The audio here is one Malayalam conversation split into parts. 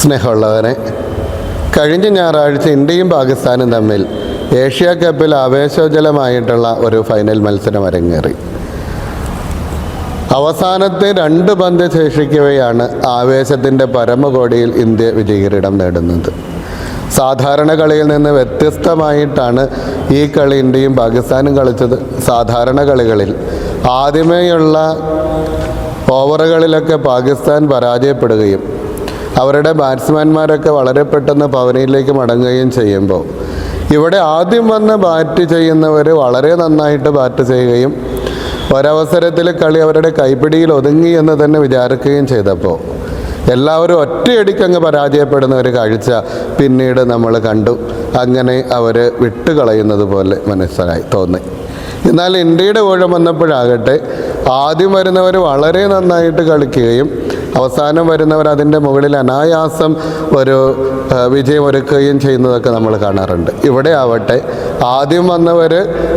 സ്നേഹമുള്ളവരെ കഴിഞ്ഞ ഞായറാഴ്ച ഇന്ത്യയും പാകിസ്ഥാനും തമ്മിൽ ഏഷ്യ കപ്പിൽ ആവേശോജ്വലമായിട്ടുള്ള ഒരു ഫൈനൽ മത്സരം അരങ്ങേറി. അവസാനത്തെ രണ്ട് പന്ത് ശേഷിക്കവെയാണ് ആവേശത്തിന്റെ പരമകോടിയിൽ ഇന്ത്യ വിജയകിരീടം നേടുന്നത്. സാധാരണ കളിയിൽ നിന്ന് വ്യത്യസ്തമായിട്ടാണ് ഈ കളി ഇന്ത്യയും പാകിസ്ഥാനും കളിച്ചത്. സാധാരണ കളികളിൽ ആദ്യമേയുള്ള ഓവറുകളിലൊക്കെ പാകിസ്ഥാൻ പരാജയപ്പെടുകയും അവരുടെ ബാറ്റ്സ്മാൻമാരൊക്കെ വളരെ പെട്ടെന്ന് പവനയിലേക്ക് മടങ്ങുകയും ചെയ്യുമ്പോൾ ഇവിടെ ആദ്യം വന്ന് ബാറ്റ് ചെയ്യുന്നവർ വളരെ നന്നായിട്ട് ബാറ്റ് ചെയ്യുകയും ഒരവസരത്തിൽ കളി അവരുടെ കൈപ്പിടിയിൽ ഒതുങ്ങി എന്ന് തന്നെ വിചാരിക്കുകയും ചെയ്തപ്പോൾ എല്ലാവരും ഒറ്റയടിക്കങ്ങ് പരാജയപ്പെടുന്ന ഒരു കാഴ്ച പിന്നീട് നമ്മൾ കണ്ടു. അങ്ങനെ അവർ വിട്ടുകളയുന്നത് പോലെ മനസ്സിലായി തോന്നി. എന്നാൽ ഇന്ത്യയുടെ ഊഴം വന്നപ്പോഴാകട്ടെ ആദ്യം വരുന്നവർ വളരെ നന്നായിട്ട് കളിക്കുകയും അവസാനം വരുന്നവർ അതിന്റെ മുകളിൽ അനായാസം ഒരു വിജയമൊരുക്കുകയും ചെയ്യുന്നതൊക്കെ നമ്മൾ കാണാറുണ്ട്. ഇവിടെ ആവട്ടെ ആദ്യം വന്നവർ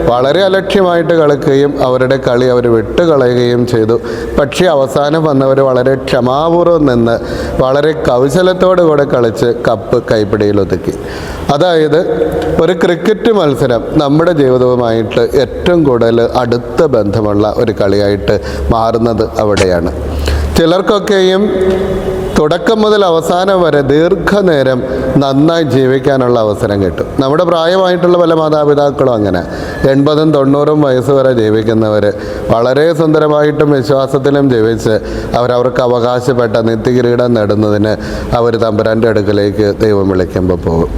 വളരെ അലക്ഷ്യമായിട്ട് കളിക്കുകയും അവരുടെ കളി അവർ വിട്ടുകളയുകയും ചെയ്തു. പക്ഷേ അവസാനം വന്നവർ വളരെ ക്ഷമാപൂർവം നിന്ന് വളരെ കൗശലത്തോടു കൂടെ കളിച്ച് കപ്പ് കൈപ്പിടിയിൽ ഒതുക്കി അതായത് ഒരു ക്രിക്കറ്റ് മത്സരം നമ്മുടെ ജീവിതവുമായിട്ട് ഏറ്റവും കൂടുതൽ അടുത്ത ബന്ധമുള്ള ഒരു കളിയായിട്ട് മാറുന്നത് അവിടെയാണ്. ചിലർക്കൊക്കെയും തുടക്കം മുതൽ അവസാനം വരെ ദീർഘനേരം നന്നായി ജീവിക്കാനുള്ള അവസരം കിട്ടും. നമ്മുടെ പ്രായമായിട്ടുള്ള പല മാതാപിതാക്കളും അങ്ങനെ. എൺപതും തൊണ്ണൂറും വയസ്സ് വരെ ജീവിക്കുന്നവർ വളരെ സുന്ദരമായിട്ടും വിശ്വാസത്തിലും ജീവിച്ച് അവരവർക്ക് അവകാശപ്പെട്ട നിത്യകിരീടം നേടുന്നതിന് അവർ തമ്പുരാന്റെ അടുക്കലേക്ക് ദൈവം വിളിക്കുമ്പോൾ പോകും.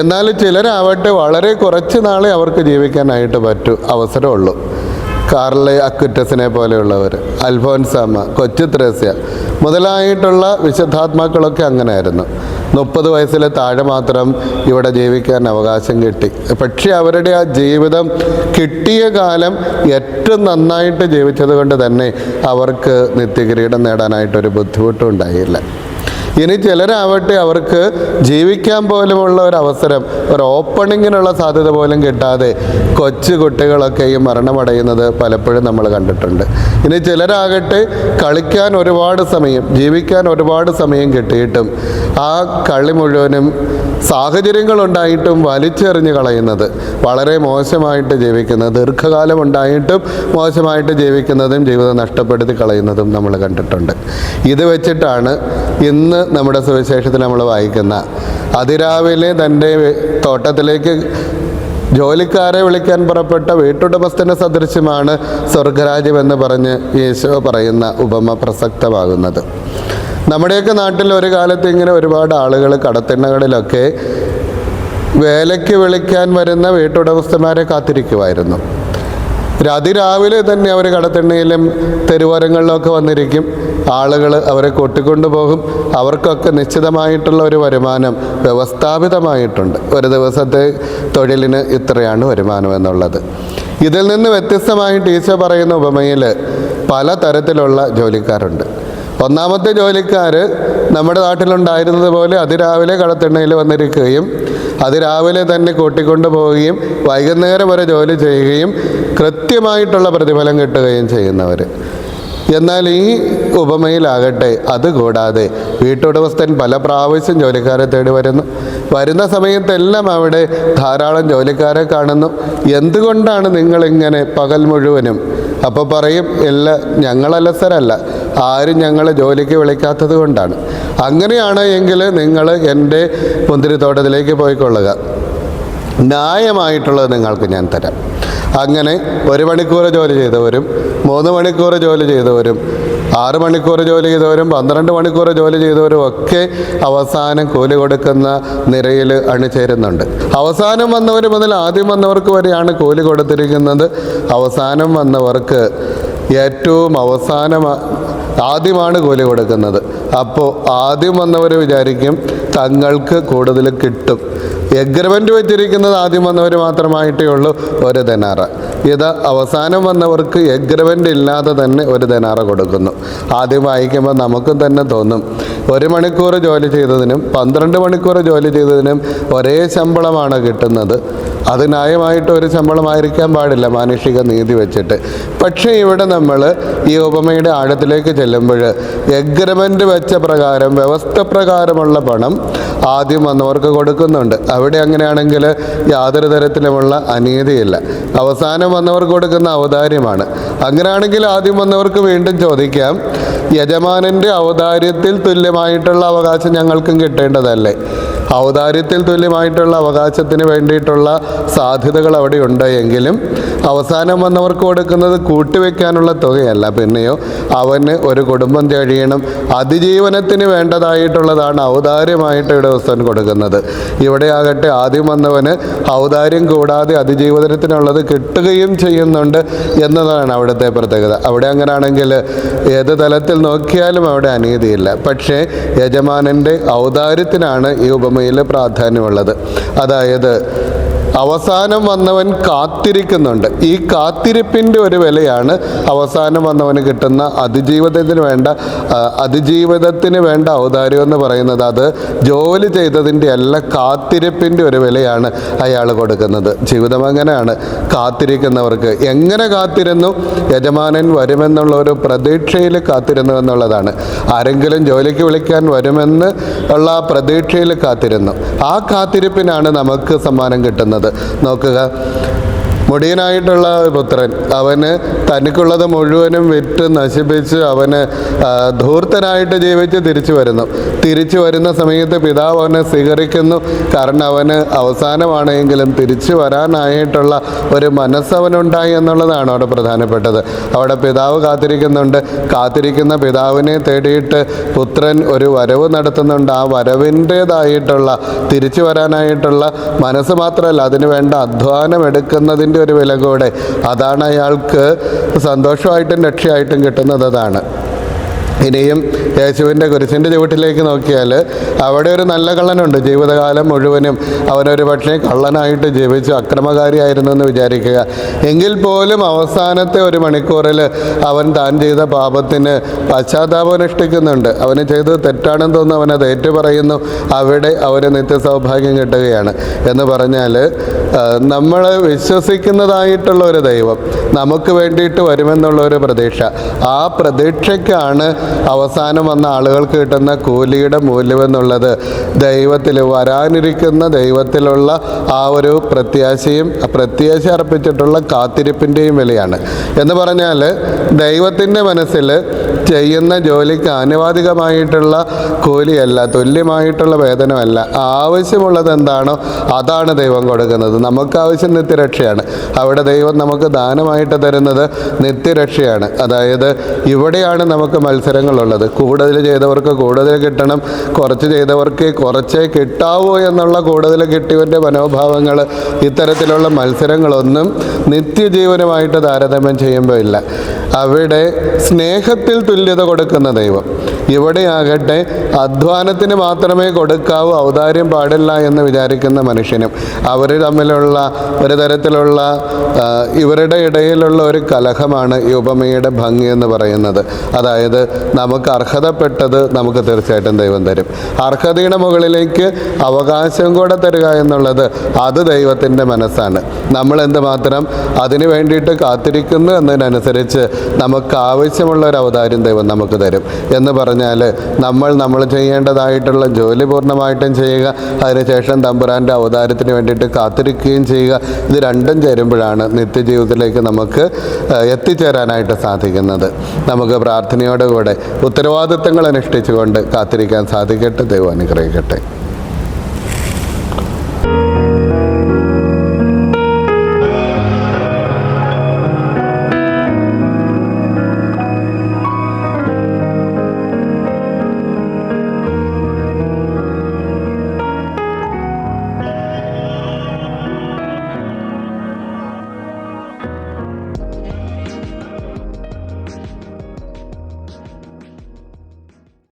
എന്നാൽ ചിലരാവട്ടെ വളരെ കുറച്ച് നാളെ അവർക്ക് ജീവിക്കാനായിട്ട് പറ്റൂ അവസരമുള്ളൂ. കാർലെ അക്വിറ്റസിനെ പോലെയുള്ളവർ അൽഫോൻസാമ്മ കൊച്ചു ത്രേസ്യ മുതലായിട്ടുള്ള വിശുദ്ധാത്മാക്കളൊക്കെ അങ്ങനെയായിരുന്നു. മുപ്പത് വയസ്സിൽ താഴെ മാത്രം ഇവിടെ ജീവിക്കാൻ അവകാശം കിട്ടി. പക്ഷേ അവരുടെ ആ ജീവിതം കിട്ടിയ കാലം ഏറ്റവും നന്നായിട്ട് ജീവിച്ചത് കൊണ്ട് തന്നെ അവർക്ക് നിത്യകിരീടം നേടാനായിട്ടൊരു ബുദ്ധിമുട്ടും ഉണ്ടായില്ല. ഇനി ചിലരാവട്ടെ അവർക്ക് ജീവിക്കാൻ പോലുമുള്ള ഒരു അവസരം ഒരു ഓപ്പണിങ്ങിനുള്ള സാധ്യത പോലും കിട്ടാതെ കൊച്ചു കുട്ടികളൊക്കെയും മരണമടയുന്നത് പലപ്പോഴും നമ്മൾ കണ്ടിട്ടുണ്ട്. ഇനി ചിലരാകട്ടെ കളിക്കാൻ ഒരുപാട് സമയം ജീവിക്കാൻ ഒരുപാട് സമയം കിട്ടിയിട്ടും ആ കളി മുഴുവനും സാഹചര്യങ്ങളുണ്ടായിട്ടും വലിച്ചെറിഞ്ഞ് കളയുന്നത്. വളരെ മോശമായിട്ട് ജീവിക്കുന്നത് ദീർഘകാലം ഉണ്ടായിട്ടും മോശമായിട്ട് ജീവിക്കുന്നതും ജീവിതം നഷ്ടപ്പെടുത്തി കളയുന്നതും നമ്മൾ കണ്ടിട്ടുണ്ട്. ഇത് വെച്ചിട്ടാണ് ഇന്ന് നമ്മുടെ സുവിശേഷത്തിൽ നമ്മൾ വായിക്കുന്ന അതിരാവിലെ തന്റെ തോട്ടത്തിലേക്ക് ജോലിക്കാരെ വിളിക്കാൻ പുറപ്പെട്ട വീട്ടുടമസ്ഥന്റെ സദൃശ്യമാണ് സ്വർഗരാജ്യം എന്ന് പറഞ്ഞ് യേശോ പറയുന്ന ഉപമ പ്രസക്തമാകുന്നത്. നമ്മുടെയൊക്കെ നാട്ടിൽ ഒരു കാലത്ത് ഇങ്ങനെ ഒരുപാട് ആളുകൾ കടത്തിണ്ണകളിലൊക്കെ വേലയ്ക്ക് വിളിക്കാൻ വരുന്ന വീട്ടുടമസ്ഥന്മാരെ കാത്തിരിക്കുമായിരുന്നു അതിരാവിലെ തന്നെ അവർ കടത്തിണ്ണയിലും തെരുവോരങ്ങളിലൊക്കെ വന്നിരിക്കും. ആളുകൾ അവരെ കൊട്ടിക്കൊണ്ടുപോകും അവർക്കൊക്കെ നിശ്ചിതമായിട്ടുള്ള ഒരു വരുമാനം വ്യവസ്ഥാപിതമായിട്ടുണ്ട്. ഒരു ദിവസത്തെ തൊഴിലിന് ഇത്രയാണ് വരുമാനം എന്നുള്ളത്. ഇതിൽ നിന്ന് വ്യത്യസ്തമായിട്ട് ടീച്ചർ പറയുന്ന ഉപമയിൽ പല തരത്തിലുള്ള ജോലിക്കാരുണ്ട്. ഒന്നാമത്തെ ജോലിക്കാർ നമ്മുടെ നാട്ടിലുണ്ടായിരുന്നത് പോലെ അതിരാവിലെ കടത്തിണ്ണയിൽ വന്നിരിക്കുകയും അതിരാവിലെ തന്നെ കൂട്ടിക്കൊണ്ടു പോവുകയും വൈകുന്നേരം വരെ ജോലി ചെയ്യുകയും കൃത്യമായിട്ടുള്ള പ്രതിഫലം കിട്ടുകയും ചെയ്യുന്നവർ എന്നാൽ ഈ ഉപമയിലാകട്ടെ അതുകൂടാതെ വീട്ടുടമസ്ഥൻ പല പ്രാവശ്യം ജോലിക്കാരെ തേടി വരുന്നു. വരുന്ന സമയത്തെല്ലാം അവിടെ ധാരാളം ജോലിക്കാരെ കാണുന്നു. എന്തുകൊണ്ടാണ് നിങ്ങളിങ്ങനെ പകൽ മുഴുവനും അപ്പോൾ പറയും എല്ലാ ഞങ്ങളലസരല്ല ആരും ഞങ്ങളെ ജോലിക്ക് വിളിക്കാത്തത് കൊണ്ടാണ്. അങ്ങനെയാണ് എങ്കിൽ നിങ്ങൾ എന്റെ മുന്തിരിത്തോട്ടത്തിലേക്ക് പോയിക്കൊള്ളുക. ന്യായമായിട്ടുള്ളത് നിങ്ങൾക്ക് ഞാൻ തരാം. അങ്ങനെ ഒരു മണിക്കൂർ ജോലി ചെയ്തവരും മൂന്ന് മണിക്കൂർ ജോലി ചെയ്തവരും ആറ് മണിക്കൂർ ജോലി ചെയ്തവരും പന്ത്രണ്ട് മണിക്കൂർ ജോലി ചെയ്തവരും ഒക്കെ അവസാനം കൂലി കൊടുക്കുന്ന നിരയിൽ അണിചേരുന്നുണ്ട്. അവസാനം വന്നവർ മുതൽ ആദ്യം വന്നവർക്ക് വരെയാണ് കൂലി കൊടുത്തിരിക്കുന്നത്. അവസാനം വന്നവർക്ക് ഏറ്റവും അവസാനം ആദ്യമാണ് കൂലി കൊടുക്കുന്നത്. അപ്പോൾ ആദ്യം വന്നവർ വിചാരിക്കും തങ്ങൾക്ക് കൂടുതൽ കിട്ടും. എഗ്രിമെന്റ് വെച്ചിരിക്കുന്നത് ആദ്യം വന്നവർ മാത്രമായിട്ടേ ഉള്ളൂ ഒരു ദനാറ. ഇത് അവസാനം വന്നവർക്ക് എഗ്രിമെന്റ് ഇല്ലാതെ തന്നെ ഒരു ദനാറ കൊടുക്കുന്നു. ആദ്യം വായിക്കുമ്പോൾ നമുക്കും തന്നെ തോന്നും ഒരു മണിക്കൂർ ജോലി ചെയ്തതിനും പന്ത്രണ്ട് മണിക്കൂർ ജോലി ചെയ്തതിനും ഒരേ ശമ്പളമാണ് കിട്ടുന്നത്. അത് ന്യായമായിട്ട് ഒരു ശമ്പളമായിരിക്കാൻ പാടില്ല മാനുഷിക നീതി വെച്ചിട്ട്. പക്ഷേ ഇവിടെ നമ്മൾ ഈ ഉപമയുടെ ആഴത്തിലേക്ക് ചെല്ലുമ്പോൾ എഗ്രിമെന്റ് വെച്ച പ്രകാരം വ്യവസ്ഥ പ്രകാരമുള്ള പണം ആദ്യം വന്നവർക്ക് കൊടുക്കുന്നുണ്ട്. അവിടെ അങ്ങനെയാണെങ്കിൽ യാതൊരു തരത്തിലുമുള്ള അനീതിയില്ല. അവസാനം വന്നവർക്ക് കൊടുക്കുന്ന ഔദാര്യമാണ്. അങ്ങനെയാണെങ്കിൽ ആദ്യം വന്നവർക്ക് വീണ്ടും ചോദിക്കാം യജമാനന്റെ ഔദാര്യത്തിൽ തുല്യമായിട്ടുള്ള അവകാശം ഞങ്ങൾക്കും കിട്ടേണ്ടതല്ലേ? ഔദാര്യത്തിൽ തുല്യമായിട്ടുള്ള അവകാശത്തിന് വേണ്ടിയിട്ടുള്ള സാധ്യതകൾ അവിടെ ഉണ്ട് എങ്കിലും അവസാനം വന്നവർക്ക് കൊടുക്കുന്നത് കൂട്ടിവെക്കാനുള്ള തുകയല്ല. പിന്നെയോ അവന് ഒരു കുടുംബം കഴിയണം. അതിജീവനത്തിന് വേണ്ടതായിട്ടുള്ളതാണ് ഔദാര്യമായിട്ട് ഇവിടെ ദിവസം കൊടുക്കുന്നത്. ഇവിടെ ആകട്ടെ ആദ്യം വന്നവന് ഔദാര്യം കൂടാതെ അതിജീവനത്തിനുള്ളത് കിട്ടുകയും ചെയ്യുന്നുണ്ട് എന്നതാണ് അവിടുത്തെ പ്രത്യേകത. അവിടെ അങ്ങനെയാണെങ്കിൽ ഏത് തലത്തിൽ നോക്കിയാലും അവിടെ അനീതിയില്ല. പക്ഷേ യജമാനന്റെ ഔദാര്യത്തിനാണ് ഈ ഉപമയിൽ പ്രാധാന്യമുള്ളത്. അതായത് അവസാനം വന്നവൻ കാത്തിരിക്കുന്നുണ്ട്. ഈ കാത്തിരിപ്പിന്റെ ഒരു വിലയാണ് അവസാനം വന്നവന് കിട്ടുന്ന അതിജീവിതത്തിന് വേണ്ട അതിജീവിതത്തിന് വേണ്ട ഔദാര്യം എന്ന് പറയുന്നത് അത് ജോലി ചെയ്തതിന്റെ അല്ല കാത്തിരിപ്പിന്റെ ഒരു വിലയാണ് അയാൾ കൊടുക്കുന്നത്. ജീവിതം അങ്ങനെയാണ്. കാത്തിരിക്കുന്നവർക്ക് എങ്ങനെ കാത്തിരുന്നു? യജമാനൻ വരുമെന്നുള്ള ഒരു പ്രതീക്ഷയിൽ കാത്തിരുന്നു എന്നുള്ളതാണ്. ആരെങ്കിലും ജോലിക്ക് വിളിക്കാൻ വരുമെന്ന് ഉള്ള പ്രതീക്ഷയിൽ കാത്തിരുന്നു. ആ കാത്തിരിപ്പിനാണ് നമുക്ക് സമ്മാനം കിട്ടുന്നത്. നോക്കുക. മുടിയനായിട്ടുള്ള പുത്രൻ. അവന് തനിക്കുള്ളത് മുഴുവനും വിറ്റ് നശിപ്പിച്ച് അവന് ധൂർത്തനായിട്ട് ജീവിച്ച് തിരിച്ചു വരുന്നു. തിരിച്ചു വരുന്ന സമയത്ത് പിതാവ് അവനെ സ്വീകരിക്കുന്നു. കാരണം അവന് അവസാനമാണെങ്കിലും തിരിച്ചു വരാനായിട്ടുള്ള ഒരു മനസ്സവനുണ്ടായി എന്നുള്ളതാണ് അവിടെ പ്രധാനപ്പെട്ടത്. അവിടെ പിതാവ് കാത്തിരിക്കുന്നുണ്ട്. കാത്തിരിക്കുന്ന പിതാവിനെ തേടിയിട്ട് പുത്രൻ ഒരു വരവ് നടത്തുന്നുണ്ട്. ആ വരവിന്റേതായിട്ടുള്ള തിരിച്ചു വരാനായിട്ടുള്ള മനസ്സ് മാത്രമല്ല അതിന് വേണ്ട അധ്വാനം എടുക്കുന്നതിന്റെ ഒരു വില കൂടെ. അതാണ് അയാൾക്ക് സന്തോഷമായിട്ടും രക്ഷയായിട്ടും കിട്ടുന്നത്. അതാണ്. ഇനിയും യേശുവിന്റെ കുരിശിന്റെ ചുവട്ടിലേക്ക് നോക്കിയാൽ അവിടെ ഒരു നല്ല കള്ളനുണ്ട്. ജീവിതകാലം മുഴുവനും അവനൊരു പക്ഷേ കള്ളനായിട്ട് ജീവിച്ചു അക്രമകാരിയായിരുന്നു എന്ന് വിചാരിക്കുക. എങ്കിൽ പോലും അവസാനത്തെ ഒരു മണിക്കൂറിൽ അവൻ താൻ ചെയ്ത പാപത്തിന് പശ്ചാത്താപം അനുഷ്ഠിക്കുന്നുണ്ട്. അവന് ചെയ്തത് തെറ്റാണെന്ന് തോന്നുന്നു. അവനത് ഏറ്റുപറയുന്നു. അവിടെ അവന് നിത്യസൗഭാഗ്യം കിട്ടുകയാണ് എന്ന് പറഞ്ഞാൽ നമ്മൾ വിശ്വസിക്കുന്നതായിട്ടുള്ള ഒരു ദൈവം നമുക്ക് വേണ്ടിയിട്ട് വരുമെന്നുള്ള ഒരു പ്രതീക്ഷ. ആ പ്രതീക്ഷയ്ക്കാണ് അവസാനം വന്ന ആളുകൾക്ക് കിട്ടുന്ന കൂലിയുടെ മൂല്യമെന്നുള്ളത് ദൈവത്തിൽ വരാനിരിക്കുന്ന ദൈവത്തിലുള്ള ആ ഒരു പ്രത്യാശയും പ്രത്യാശ അർപ്പിച്ചിട്ടുള്ള കാത്തിരിപ്പിന്റെയും വിലയാണ്. എന്ന് പറഞ്ഞാൽ ദൈവത്തിന്റെ മനസ്സിൽ ചെയ്യുന്ന ജോലിക്ക് ആനുപാതികമായിട്ടുള്ള കൂലിയല്ല തുല്യമായിട്ടുള്ള വേതനമല്ല. ആവശ്യമുള്ളത് എന്താണോ അതാണ് ദൈവം കൊടുക്കുന്നത്. നമുക്ക് ആവശ്യം നിത്യരക്ഷയാണ്. അവിടെ ദൈവം നമുക്ക് ദാനമായിട്ട് തരുന്നത് നിത്യരക്ഷയാണ്. അതായത് ഇവിടെയാണ് നമുക്ക് മത്സരങ്ങളുള്ളത്. കൂടുതൽ ചെയ്തവർക്ക് കൂടുതൽ കിട്ടണം കുറച്ച് ചെയ്തവർക്ക് കുറച്ചേ കിട്ടാവൂ എന്നുള്ള കൂടുതൽ കിട്ടിയവന്റെ മനോഭാവങ്ങൾ ഇത്തരത്തിലുള്ള മത്സരങ്ങളൊന്നും നിത്യജീവനമായിട്ട് താരതമ്യം ചെയ്യുമ്പോൾ ഇല്ല. അവിടെ സ്നേഹത്തിൽ തുല്യത കൊടുക്കുന്ന ദൈവം. ഇവിടെയാകട്ടെ അധ്വാനത്തിന് മാത്രമേ കൊടുക്കാവൂ ഔദാര്യം പാടില്ല എന്ന് വിചാരിക്കുന്ന മനുഷ്യനും. അവർ തമ്മിലുള്ള ഒരു തരത്തിലുള്ള ഇവരുടെ ഇടയിലുള്ള ഒരു കലഹമാണ് ഈ ഉപമയുടെ ഭംഗി എന്ന് പറയുന്നത്. അതായത് നമുക്ക് അർഹതപ്പെട്ടത് നമുക്ക് തീർച്ചയായിട്ടും ദൈവം തരും. അർഹതയുടെ മുകളിലേക്ക് അവകാശം കൂടെ തരിക എന്നുള്ളത് അത് ദൈവത്തിന്റെ മനസ്സാണ്. നമ്മൾ എന്തുമാത്രം അതിനു വേണ്ടിയിട്ട് കാത്തിരിക്കുന്നു എന്നതിനനുസരിച്ച് നമുക്ക് ആവശ്യമുള്ള ഒരു അവതാരം ദൈവം നമുക്ക് തരും എന്ന് പറഞ്ഞാൽ നമ്മൾ നമ്മൾ ചെയ്യേണ്ടതായിട്ടുള്ള ജോലി പൂർണമായിട്ടും ചെയ്യുക അതിനുശേഷം തമ്പുരാന്റെ അവതാരത്തിന് വേണ്ടിയിട്ട് കാത്തിരിക്കുകയും ചെയ്യുക. ഇത് രണ്ടും ചേരുമ്പോഴാണ് നിത്യജീവിതത്തിലേക്ക് നമുക്ക് എത്തിച്ചേരാനായിട്ട് സാധിക്കുന്നത്. നമുക്ക് പ്രാർത്ഥനയോടുകൂടെ ഉത്തരവാദിത്തങ്ങൾ അനുഷ്ഠിച്ചുകൊണ്ട് കാത്തിരിക്കാൻ സാധിക്കട്ടെ. ദൈവം അനുഗ്രഹിക്കട്ടെ.